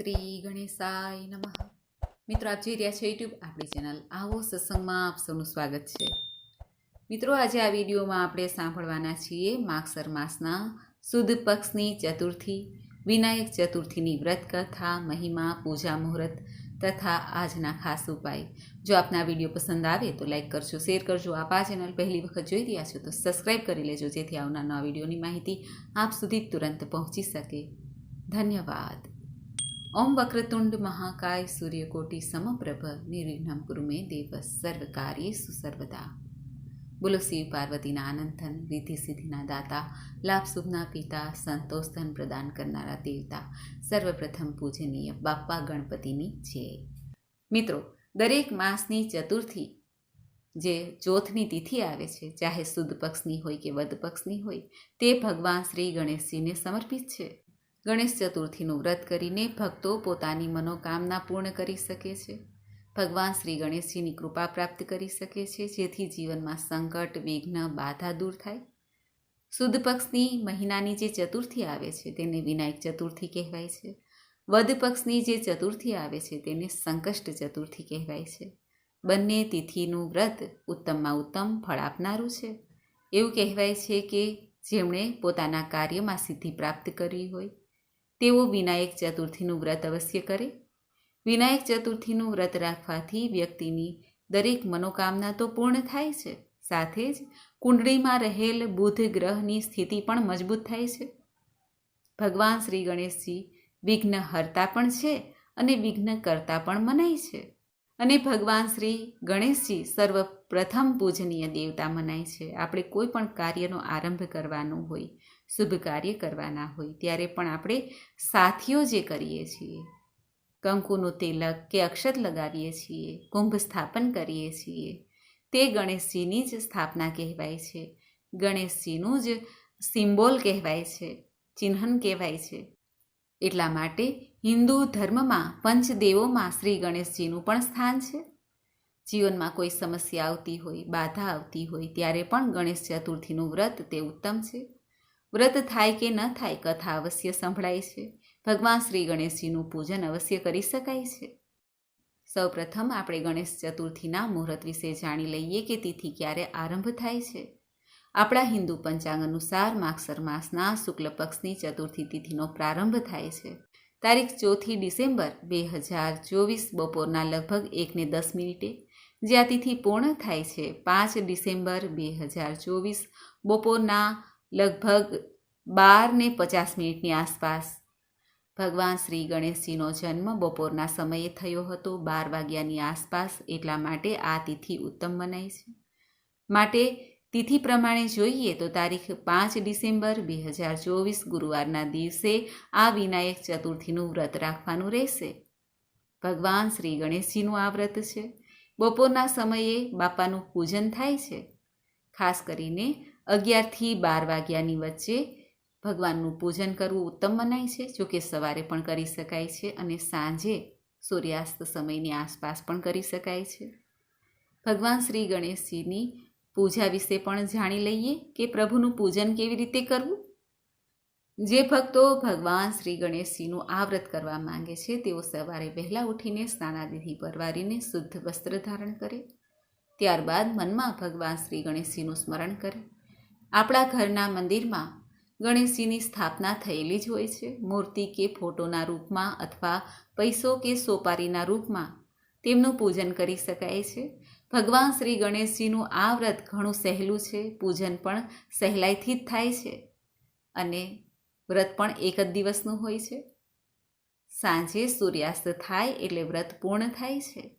શ્રી ગણેશાય નમઃ. મિત્રો, આપ જોઈ રહ્યા છો યુટ્યુબ આપણી ચેનલ આવો સત્સંગમાં આપ સૌનું સ્વાગત છે. મિત્રો, આજે આ વિડીયોમાં આપણે સાંભળવાના છીએ માગસર માસના સુદ પક્ષની ચતુર્થી, વિનાયક ચતુર્થીની વ્રત કથા, મહિમા, પૂજા મુહૂર્ત તથા આજના ખાસ ઉપાય. જો આપને વીડિયો પસંદ આવે તો લાઈક કરજો, શેર કરજો. આપ આ ચેનલ પહેલી વખત જોઈ રહ્યા છો તો સબસ્ક્રાઈબ કરી લેજો, જેથી આવનાર વિડીયોની માહિતી આપ સુધી તુરંત પહોંચી શકે. ધન્યવાદ. ઓમ વક્રતુંડ મહાકાય સૂર્યકોટી સમપ્રભ નિર્વિઘ્નમ કુરુમે દેવ સર્વ કાર્યેષુ સર્વદા બોલો શિવ પાર્વતીના આનંદન વિધિ સિદ્ધિના દાતા લાભ શુભના પિતા સંતોષ ધન પ્રદાન કરનારા દેવતા સર્વપ્રથમ પૂજનીય બાપ્પા ગણપતિની છે મિત્રો દરેક માસની ચતુર્થી જે ચોથની તિથિ આવે છે, ચાહે સુદ પક્ષની હોય કે વદ પક્ષની હોય, તે ભગવાન શ્રી ગણેશજીને સમર્પિત છે। ગણેશ ચતુર્થીનું વ્રત કરીને ભક્તો પોતાની મનોકામના પૂર્ણ કરી શકે છે. ભગવાન શ્રી ગણેશજીની કૃપા પ્રાપ્ત કરી શકે છે, જેથી જીવનમાં સંકટ, વિઘ્ન, બાધા દૂર થાય. સુદ પક્ષની મહિનાની જે ચતુર્થી આવે છે, તેને વિનાયક ચતુર્થી કહેવાય છે. વદ પક્ષની જે ચતુર્થી આવે છે, તેને સંકષ્ટ ચતુર્થી કહેવાય છે. બંને તિથિનું વ્રત ઉત્તમમાં ઉત્તમ ફળ આપનારું છે. એવું કહેવાય છે કે જેમણે પોતાના કાર્યમાં સિદ્ધિ પ્રાપ્ત કરી હોય તેઓ વિનાયક ચતુર્થીનું વ્રત અવશ્ય કરે. વિનાયક ચતુર્થીનું વ્રત રાખવાથી વ્યક્તિની દરેક મનોકામના તો પૂર્ણ થાય છે. સાથે જ કુંડળીમાં રહેલ બુધ ગ્રહની સ્થિતિ પણ મજબૂત થાય છે. ભગવાન શ્રી ગણેશજી વિઘ્ન હરતા પણ છે અને વિઘ્ન કરતા પણ મનાય છે. અને ભગવાન શ્રી ગણેશજી સર્વપ્રથમ પૂજનીય દેવતા મનાય છે. આપણે કોઈ પણ કાર્યનો આરંભ કરવાનો હોય, શુભ કાર્ય કરવાના હોય, ત્યારે પણ આપણે સાથીઓ જે કરીએ છીએ, કંકુનું તિલક કે અક્ષત લગાવીએ છીએ, કુંભ સ્થાપન કરીએ છીએ, તે ગણેશજીની જ સ્થાપના કહેવાય છે. ગણેશજીનું જ સિમ્બોલ કહેવાય છે, ચિહ્ન કહેવાય છે. એટલા માટે હિન્દુ ધર્મમાં પંચદેવોમાં શ્રી ગણેશજીનું પણ સ્થાન છે. જીવનમાં કોઈ સમસ્યા આવતી હોય, બાધા આવતી હોય, ત્યારે પણ ગણેશ ચતુર્થીનું વ્રત તે ઉત્તમ છે. વ્રત થાય કે ન થાય કથા અવશ્ય સંભળાય છે. ભગવાન શ્રી ગણેશજીનું પૂજન અવશ્ય કરી શકાય છે. સૌપ્રથમ આપણે ગણેશ ચતુર્થીના મુહૂર્ત વિશે જાણી લઈએ કે તિથિ ક્યારે આરંભ થાય છે. આપણા હિન્દુ પંચાંગ અનુસાર માક્ષર માસના શુક્લ પક્ષની ચતુર્થી તિથિનો પ્રારંભ થાય છે. તારીખ ચોથી ડિસેમ્બર બે હજાર ચોવીસ બપોરના લગભગ એકને દસ મિનિટે, જે આ તિથિ પૂર્ણ થાય છે પાંચ ડિસેમ્બર બે હજાર ચોવીસ બપોરના લગભગ બાર ને પચાસ મિનિટની આસપાસ. ભગવાન શ્રી ગણેશજીનો જન્મ બપોરના સમયે થયો હતો, બાર વાગ્યાની આસપાસ, એટલા માટે આ તિથિ ઉત્તમ મનાય છે. માટે તિથિ પ્રમાણે જોઈએ તો તારીખ પાંચ ડિસેમ્બર બે હજાર ચોવીસ ગુરુવારના દિવસે આ વિનાયક ચતુર્થીનું વ્રત રાખવાનું રહેશે. ભગવાન શ્રી ગણેશજીનું આ વ્રત છે. બપોરના સમયે બાપાનું પૂજન થાય છે. ખાસ કરીને અગિયારથી બાર વાગ્યાની વચ્ચે ભગવાનનું પૂજન કરવું ઉત્તમ મનાય છે જોકે સવારે પણ કરી શકાય છે અને સાંજે સૂર્યાસ્ત સમયની આસપાસ પણ કરી શકાય છે. ભગવાન શ્રી ગણેશજીની પૂજા વિશે પણ જાણી લઈએ કે પ્રભુનું પૂજન કેવી રીતે કરવું? જે ભક્તો ભગવાન શ્રી ગણેશજીનું આ વ્રત કરવા માંગે છે, તેઓ સવારે વહેલા ઉઠીને સ્નાનાદિથી પરવારીને શુદ્ધ વસ્ત્ર ધારણ કરે. ત્યારબાદ મનમાં ભગવાન શ્રી ગણેશજીનું સ્મરણ કરે. આપણા ઘરના મંદિરમાં ગણેશજીની સ્થાપના થયેલી જ હોય છે. મૂર્તિ કે ફોટોના રૂપમાં અથવા પૈસો કે સોપારીના રૂપમાં તેમનું પૂજન કરી શકાય છે. ભગવાન શ્રી ગણેશજીનું આ વ્રત ઘણું સહેલું છે, પૂજન પણ સહેલાઈથી જ થાય છે અને વ્રત પણ એક જ દિવસનું હોય છે. સાંજે સૂર્યાસ્ત થાય એટલે વ્રત પૂર્ણ થાય છે.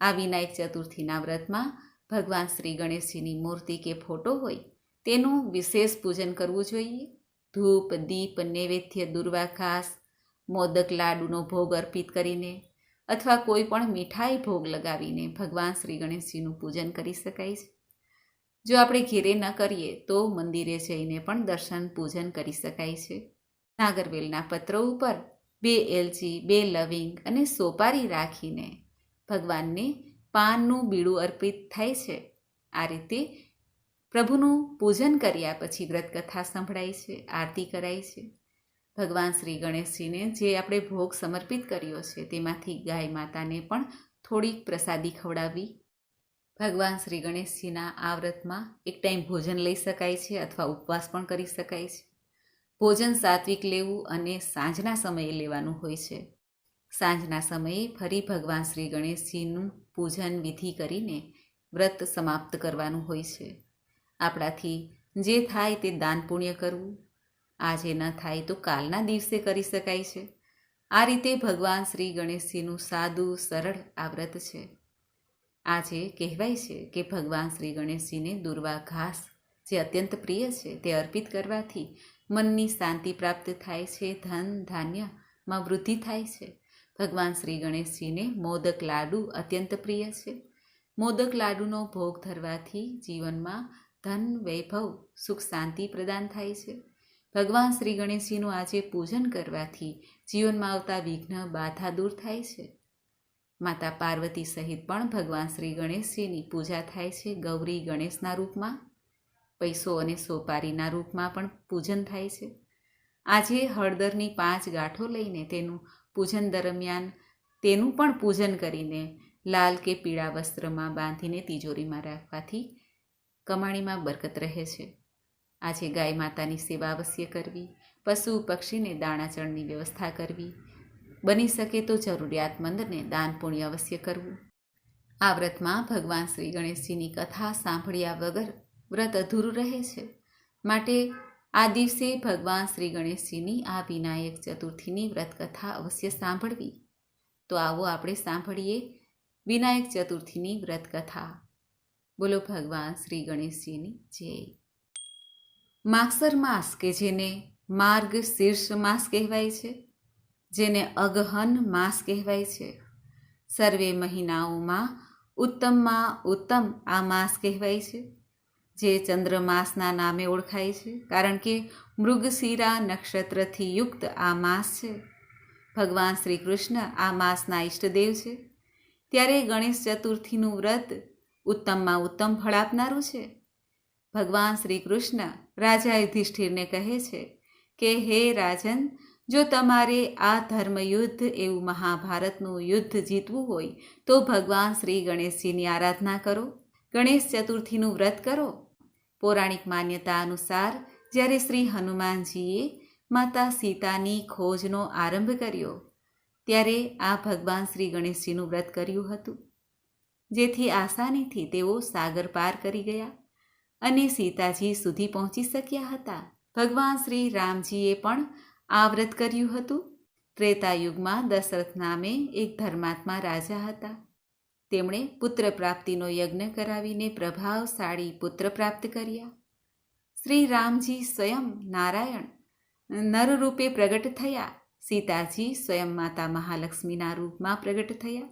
આ વિનાયક ચતુર્થીના વ્રતમાં ભગવાન શ્રી ગણેશજીની મૂર્તિ કે ફોટો હોય તેનું વિશેષ પૂજન કરવું જોઈએ. ધૂપ, દીપ, નૈવેદ્ય દુર્વા મોદક લાડુનો ભોગ અર્પિત કરીને અથવા કોઈ પણ મીઠાઈ ભોગ લગાવીને ભગવાન શ્રી ગણેશજીનું પૂજન કરી શકાય છે. જો આપણે ઘેરે ન કરીએ, તો મંદિરે જઈને પણ દર્શન પૂજન કરી શકાય છે. નાગરવેલના પત્રો ઉપર બે એલચી, બે લવિંગ અને સોપારી રાખીને ભગવાનને પાનનું બીડું અર્પિત થાય છે. આ રીતે પ્રભુનું પૂજન કર્યા પછી વ્રતકથા સંભળાય છે, આરતી કરાય છે. ભગવાન શ્રી ગણેશજીને જે આપણે ભોગ સમર્પિત કર્યો છે, તેમાંથી ગાય માતાને પણ થોડીક પ્રસાદી ખવડાવવી ભગવાન શ્રી ગણેશજીના આ વ્રતમાં એક ટાઈમ ભોજન લઈ શકાય છે અથવા ઉપવાસ પણ કરી શકાય છે. ભોજન સાત્વિક લેવું અને સાંજના સમયે લેવાનું હોય છે. સાંજના સમયે ફરી ભગવાન શ્રી ગણેશજીનું પૂજન વિધિ કરીને વ્રત સમાપ્ત કરવાનું હોય છે. આપણાથી જે થાય તે દાન પુણ્ય કરવું. આજે ન થાય તો કાલના દિવસે કરી શકાય છે. આ રીતે ભગવાન શ્રી ગણેશજીનું સાદું, સરળ આ વ્રત છે. આજે કહેવાય છે કે ભગવાન શ્રી ગણેશજીને દુર્વા ઘાસ જે અત્યંત પ્રિય છે તે અર્પિત કરવાથી મનની શાંતિ પ્રાપ્ત થાય છે, ધન ધાન્યમાં વૃદ્ધિ થાય છે. ભગવાન શ્રી ગણેશજીને મોદક લાડુ અત્યંત પ્રિય છે. મોદક લાડુનો ભોગ ધરવાથી જીવનમાં ધન, વૈભવ, સુખ, શાંતિ પ્રદાન થાય છે. ભગવાન શ્રી ગણેશજીનું આજે પૂજન કરવાથી જીવનમાં આવતા વિઘ્ન, બાધા દૂર થાય છે. માતા પાર્વતી સહિત પણ ભગવાન શ્રી ગણેશજીની પૂજા થાય છે ગૌરી ગણેશના રૂપમાં. પૈસો અને સોપારીના રૂપમાં પણ પૂજન થાય છે. આજે હળદરની પાંચ ગાંઠો લઈને તેનું પૂજન દરમિયાન તેનું પણ પૂજન કરીને લાલ કે પીળા વસ્ત્રમાં બાંધીને તિજોરીમાં રાખવાથી કમાણીમાં બરકત રહે છે. આજે ગાય માતાની સેવા અવશ્ય કરવી, પશુ પક્ષીને દાણાચણની વ્યવસ્થા કરવી, બની શકે તો જરૂરિયાતમંદને દાન પુણ્ય અવશ્ય કરવું. આ વ્રતમાં ભગવાન શ્રી ગણેશજીની કથા સાંભળ્યા વગર વ્રત અધૂરું રહે છે. માટે આ દિવસે ભગવાન શ્રી ગણેશજીની આ વિનાયક ચતુર્થીની વ્રતકથા અવશ્ય સાંભળવી. તો આવો આપણે સાંભળીએ વિનાયક ચતુર્થીની વ્રતકથા બોલો ભગવાન શ્રી ગણેશજીની જય. માગસર માસ કે જેને માર્ગ શીર્ષ માસ કહેવાય છે, જેને અગહન માસ કહેવાય છે. સર્વે મહિનાઓમાં ઉત્તમમાં ઉત્તમ આ માસ કહેવાય છે, જે ચંદ્રમાસના નામે ઓળખાય છે, કારણ કે મૃગશિરા નક્ષત્રથી યુક્ત આ માસ છે. ભગવાન શ્રી કૃષ્ણ આ માસના ઈષ્ટદેવ છે. ત્યારે ગણેશ ચતુર્થીનું વ્રત ઉત્તમમાં ઉત્તમ ફળ આપનારું છે. ભગવાન શ્રી કૃષ્ણ રાજા યુધિષ્ઠિરને કહે છે કે, હે રાજન, જો તમારે આ ધર્મયુદ્ધ એવું મહાભારતનું યુદ્ધ જીતવું હોય, તો ભગવાન શ્રી ગણેશજીની આરાધના કરો. ગણેશ ચતુર્થીનું વ્રત કરો. પૌરાણિક માન્યતા અનુસાર, જ્યારે શ્રી હનુમાનજીએ માતા સીતાની ખોજનો આરંભ કર્યો, ત્યારે આ ભગવાન શ્રી ગણેશજીનું વ્રત કર્યું હતું, જેથી આસાનીથી તેઓ સાગર પાર કરી ગયા. અને સીતાજી સુધી પહોંચી શક્યા હતા. ભગવાન શ્રી રામજીએ પણ આ વ્રત કર્યું હતું. ત્રેતાયુગમાં દશરથ નામે એક ધર્માત્મા રાજા હતા. તેમણે પુત્ર પ્રાપ્તિનો યજ્ઞ કરાવીને પ્રભાવશાળી પુત્ર પ્રાપ્ત કર્યા. શ્રી રામજી સ્વયં નારાયણ નરરૂપે પ્રગટ થયા. સીતાજી સ્વયં માતા મહાલક્ષ્મીના રૂપમાં પ્રગટ થયા.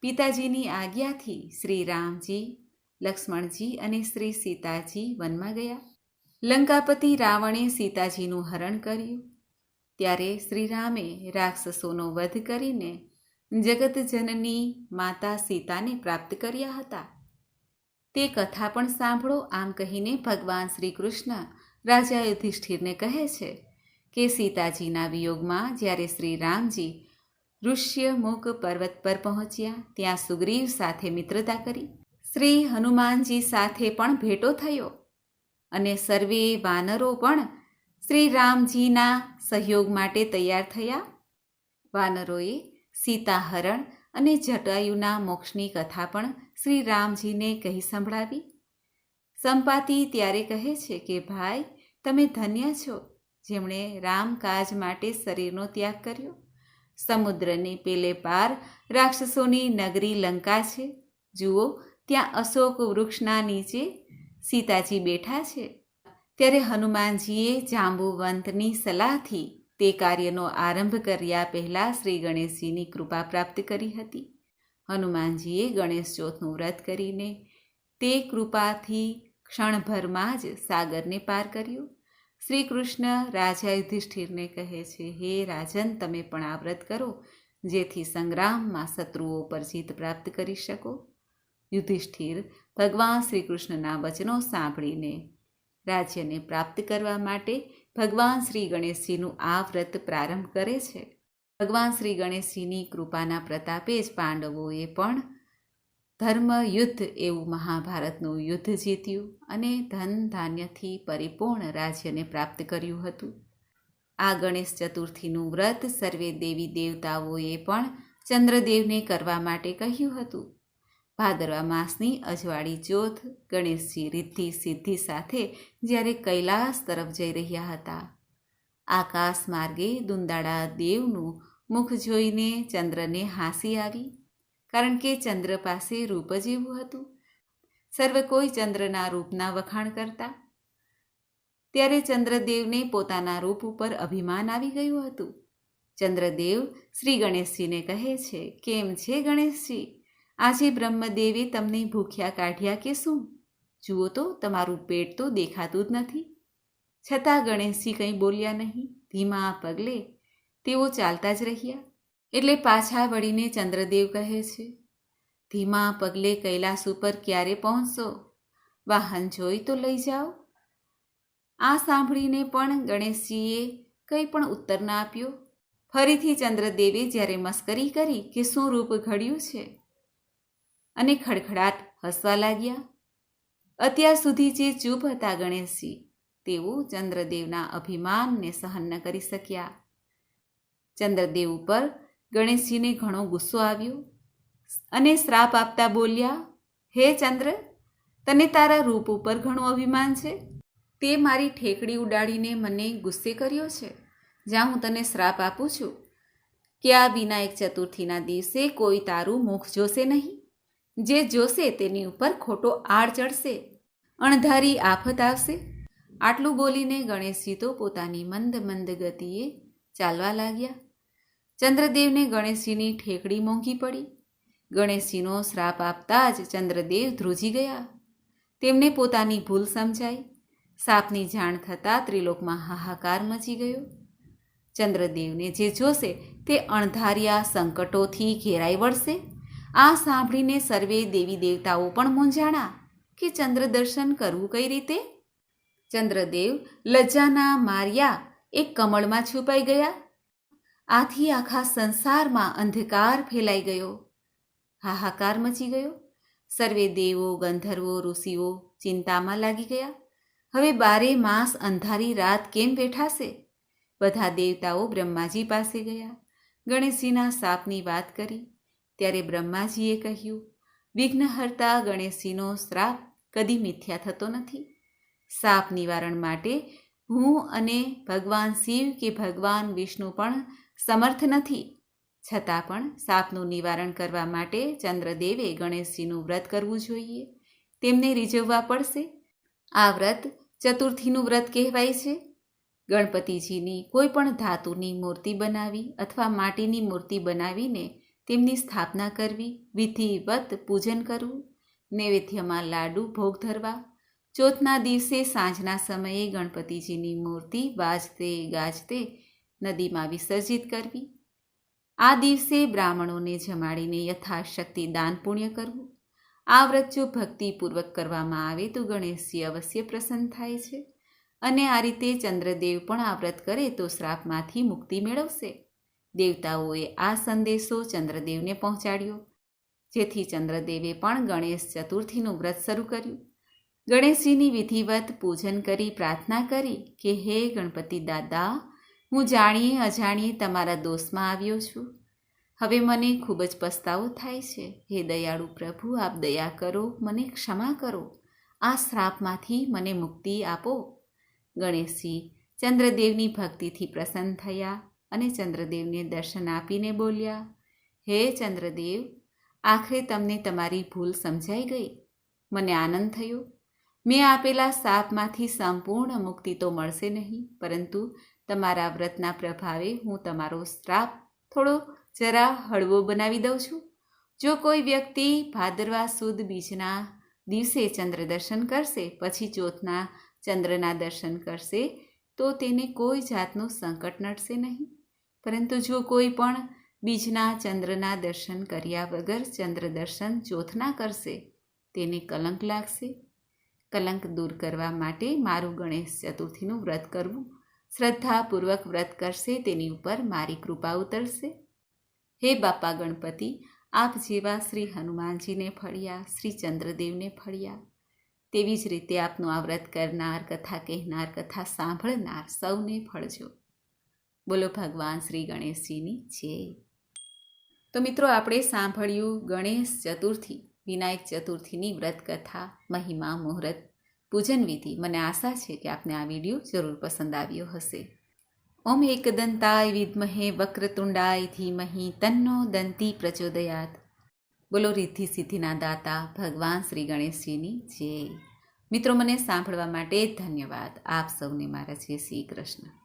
પિતાજીની આજ્ઞાથી શ્રી રામજી લક્ષ્મણજી અને શ્રી સીતાજી વનમાં ગયા. લંકાપતિ રાવણે સીતાજીનું હરણ કર્યું. ત્યારે શ્રીરામે રાક્ષસોનો વધ કરીને જગતજનની માતા સીતાને પ્રાપ્ત કર્યા હતા. તે કથા પણ સાંભળો આમ કહીને ભગવાન શ્રી કૃષ્ણ રાજા યુધિષ્ઠિરને કહે છે કે સીતાજીના વિયોગમાં જ્યારે શ્રી રામજી ઋષ્યમુખ પર્વત પર પહોંચ્યા, ત્યાં સુગ્રીવ સાથે મિત્રતા કરી. શ્રી હનુમાનજી સાથે પણ ભેટો થયો અને સર્વે વાનરો પણ શ્રી રામજીના સહયોગ માટે તૈયાર થયા. વાનરોએ સીતાહરણ અને જટાયુના મોક્ષની કથા પણ શ્રી રામજીને કહી સંભળાવી. સંપાતિ ત્યારે કહે છે કે, ભાઈ, તમે ધન્ય છો. જેમણે રામકાજ માટે શરીરનો ત્યાગ કર્યો. સમુદ્રની પેલે પાર રાક્ષસોની નગરી લંકા છે. જુઓ ત્યાં અશોક વૃક્ષના નીચે સીતાજી બેઠા છે. ત્યારે હનુમાનજીએ જાંબુવંતની સલાહથી તે કાર્યનો આરંભ કર્યા પહેલાં શ્રી ગણેશજીની કૃપા પ્રાપ્ત કરી હતી. હનુમાનજીએ ગણેશ ચોથનું વ્રત કરીને તે કૃપાથી ક્ષણભરમાં જ સાગરને પાર કર્યું. શ્રી કૃષ્ણ રાજા યુધિષ્ઠિરને કહે છે, હે રાજન, તમે પણ આ વ્રત કરો, જેથી સંગ્રામમાં શત્રુઓ પર જીત પ્રાપ્ત કરી શકો. યુધિષ્ઠિર ભગવાન શ્રી કૃષ્ણના વચનો સાંભળીને રાજ્યને પ્રાપ્ત કરવા માટે ભગવાન શ્રી ગણેશજીનું આ વ્રત પ્રારંભ કરે છે. ભગવાન શ્રી ગણેશજીની કૃપાના પ્રતાપે જ પાંડવોએ પણ ધર્મ યુદ્ધ એવું મહાભારતનું યુદ્ધ જીત્યું અને ધન ધાન્યથી પરિપૂર્ણ રાજ્યને પ્રાપ્ત કર્યું હતું. આ ગણેશ ચતુર્થીનું વ્રત સર્વે દેવી દેવતાઓએ પણ ચંદ્રદેવને કરવા માટે કહ્યું હતું. ભાદરવા માસની અજવાળી ચોથ ગણેશજી રિદ્ધિ સિદ્ધિ સાથે જ્યારે કૈલાસ તરફ જઈ રહ્યા હતા. આકાશ માર્ગે દુંદાળા દેવનું મુખ જોઈને ચંદ્રને હાંસી આવી, કારણ કે ચંદ્ર પાસે રૂપ જ એવું હતું. સર્વ કોઈ ચંદ્રના રૂપના વખાણ કરતા. ત્યારે ચંદ્રદેવને પોતાના રૂપ ઉપર અભિમાન આવી ગયું હતું. ચંદ્રદેવ શ્રી ગણેશજીને કહે છે, કેમ છે ગણેશજી? આજે બ્રહ્મદેવે તમને ભૂખ્યા કાઢ્યા કે શું? જુઓ તો, તમારું પેટ તો દેખાતું જ નથી. છતાં ગણેશજી કંઈ બોલ્યા નહીં. ધીમા પગલે તેઓ ચાલતા જ રહ્યા. એટલે પાછા વળીને ચંદ્રદેવ કહે છે, ધીમા પગલે કૈલાસ ઉપર ક્યારે પહોંચશો? વાહન જોઈ તો લઈ જાઓ. આ સાંભળીને પણ ગણેશજીએ કંઈ પણ ઉત્તર ના આપ્યો. ફરીથી ચંદ્રદેવે જ્યારે મસ્કરી કરી કે શું રૂપ ઘડ્યું છે? અને ખડખડાટ હસવા લાગ્યા. અત્યાર સુધી જે ચૂપ હતા ગણેશજી, તેઓ ચંદ્રદેવના અભિમાનને સહન ન કરી શક્યા. ચંદ્રદેવ ઉપર ગણેશજીને ઘણો ગુસ્સો આવ્યો અને શ્રાપ આપતા બોલ્યા, હે ચંદ્ર, તને તારા રૂપ ઉપર ઘણું અભિમાન છે. તે મારી ઠેકડી ઉડાડીને મને ગુસ્સે કર્યો છે. જ્યાં હું તને શ્રાપ આપું છું. કે આ વિનાયક ચતુર્થીના દિવસે કોઈ તારું મુખ જોશે નહીં? જે જોશે તેની ઉપર ખોટો આડ ચડશે. અણધારી આફત આવશે. આટલું બોલીને ગણેશજી તો પોતાની મંદ મંદ ગતિએ ચાલવા લાગ્યા. ચંદ્રદેવને ગણેશજીની ઠેકડી મોંઘી પડી. ગણેશજીનો શ્રાપ આપતા જ ચંદ્રદેવ ધ્રુજી ગયા. તેમને પોતાની ભૂલ સમજાઈ. સાપની જાણ થતાં ત્રિલોકમાં હાહાકાર મચી ગયો. ચંદ્રદેવને જે જોશે તે અણધાર્યા સંકટોથી ઘેરાઈ વળશે. આ સાંભળીને સર્વે દેવી દેવતાઓ પણ મૂંઝાણા કે ચંદ્ર દર્શન કરવું કઈ રીતે? ચંદ્રદેવ લજ્જાના માર્યા એક કમળમાં છુપાઈ ગયા. આથી આખા સંસારમાં અંધકાર ફેલાઈ ગયો. હાહાકાર મચી ગયો. સર્વે દેવો, ગંધર્વો, ઋષિઓ ચિંતામાં લાગી ગયા. હવે બારે માસ અંધારી રાત કેમ બેઠાશે? બધા દેવતાઓ બ્રહ્માજી પાસે ગયા. ગણેશજીના સાપની વાત કરી. ત્યારે બ્રહ્માજીએ કહ્યું, વિઘ્નહર્તા ગણેશજીનો શ્રાપ કદી મિથ્યા થતો નથી. સાપ નિવારણ માટે હું અને ભગવાન શિવ કે ભગવાન વિષ્ણુ પણ સમર્થ નથી. છતાં પણ સાપનું નિવારણ કરવા માટે ચંદ્રદેવે ગણેશજીનું વ્રત કરવું જોઈએ. તેમને રીઝવવા પડશે. આ વ્રત ચતુર્થીનું વ્રત કહેવાય છે. ગણપતિજીની કોઈ પણ ધાતુની મૂર્તિ બનાવી અથવા માટીની મૂર્તિ બનાવીને તેમની સ્થાપના કરવી, વિધિવત પૂજન કરવું, નૈવેદ્યમાં લાડુ ભોગ ધરવા. ચોથના દિવસે સાંજના સમયે ગણપતિજીની મૂર્તિ વાજતે ગાજતે નદીમાં વિસર્જિત કરવી. આ દિવસે બ્રાહ્મણોને જમાડીને યથાશક્તિ દાન પુણ્ય કરવું. આ વ્રત જો ભક્તિપૂર્વક કરવામાં આવે તો ગણેશજી અવશ્ય પ્રસન્ન થાય છે. અને આ રીતે ચંદ્રદેવ પણ આ વ્રત કરે તો શ્રાપમાંથી મુક્તિ મેળવશે. દેવતાઓએ આ સંદેશો ચંદ્રદેવને પહોંચાડ્યો. જેથી ચંદ્રદેવે પણ ગણેશ ચતુર્થીનું વ્રત શરૂ કર્યું. ગણેશજીની વિધિવત પૂજન કરી પ્રાર્થના કરી કે, હે ગણપતિ દાદા, હું જાણીએ અજાણીએ તમારા દોષમાં આવ્યો છું. હવે મને ખૂબ જ પસ્તાવો થાય છે. હે દયાળુ પ્રભુ, આપ દયા કરો, મને ક્ષમા કરો. આ શ્રાપમાંથી મને મુક્તિ આપો. ગણેશજી ચંદ્રદેવની ભક્તિથી પ્રસન્ન થયા. અને ચંદ્રદેવને દર્શન આપીને બોલ્યા, હે ચંદ્રદેવ, આખરે તમને તમારી ભૂલ સમજાઈ ગઈ. મને આનંદ થયો. મેં આપેલા સાપમાંથી સંપૂર્ણ મુક્તિ તો મળશે નહીં, પરંતુ તમારા વ્રતના પ્રભાવે હું તમારો શ્રાપ થોડો જરા હળવો બનાવી દઉં છું. જો કોઈ વ્યક્તિ ભાદરવા સુદ બીજના દિવસે ચંદ્ર દર્શન કરશે, પછી ચોથના ચંદ્રના દર્શન કરશે, તો તેને કોઈ જાતનું સંકટ નડશે નહીં. પરંતુ જો કોઈ પણ બીજના ચંદ્રના દર્શન કર્યા વગર ચંદ્ર દર્શન ચોથના કરશે, તેને કલંક લાગશે. કલંક દૂર કરવા માટે મારું ગણેશ ચતુર્થીનું વ્રત કરવું, શ્રદ્ધાપૂર્વક વ્રત કરશે, તેની ઉપર મારી કૃપા ઉતરશે. હે બાપા ગણપતિ, આપ જેવા શ્રી હનુમાનજીને ફળ્યા, શ્રી ચંદ્રદેવને ફળ્યા, તેવી જ રીતે આપનું આ વ્રત કરનાર, કથા કહેનાર, કથા સાંભળનાર સૌને ફળજો. બોલો ભગવાન શ્રી ગણેશજીની જય. તો મિત્રો, આપણે સાંભળ્યું ગણેશ ચતુર્થી, વિનાયક ચતુર્થીની વ્રત કથા મહિમા, મુહૂર્ત, પૂજન વિધિ. મને આશા છે કે આપને આ વીડિયો જરૂર પસંદ આવ્યો હશે. ઓમ એકદંતાય વિદ્મહે વક્રતુંડાય ધીમહિ તન્નો દંતી પ્રચોદયાત. બોલો રિદ્ધિ સિદ્ધિના દાતા, ભગવાન શ્રી ગણેશજીની જય. મિત્રો, મને સાંભળવા માટે ધન્યવાદ. આપ સૌને મારા જય શ્રી કૃષ્ણ.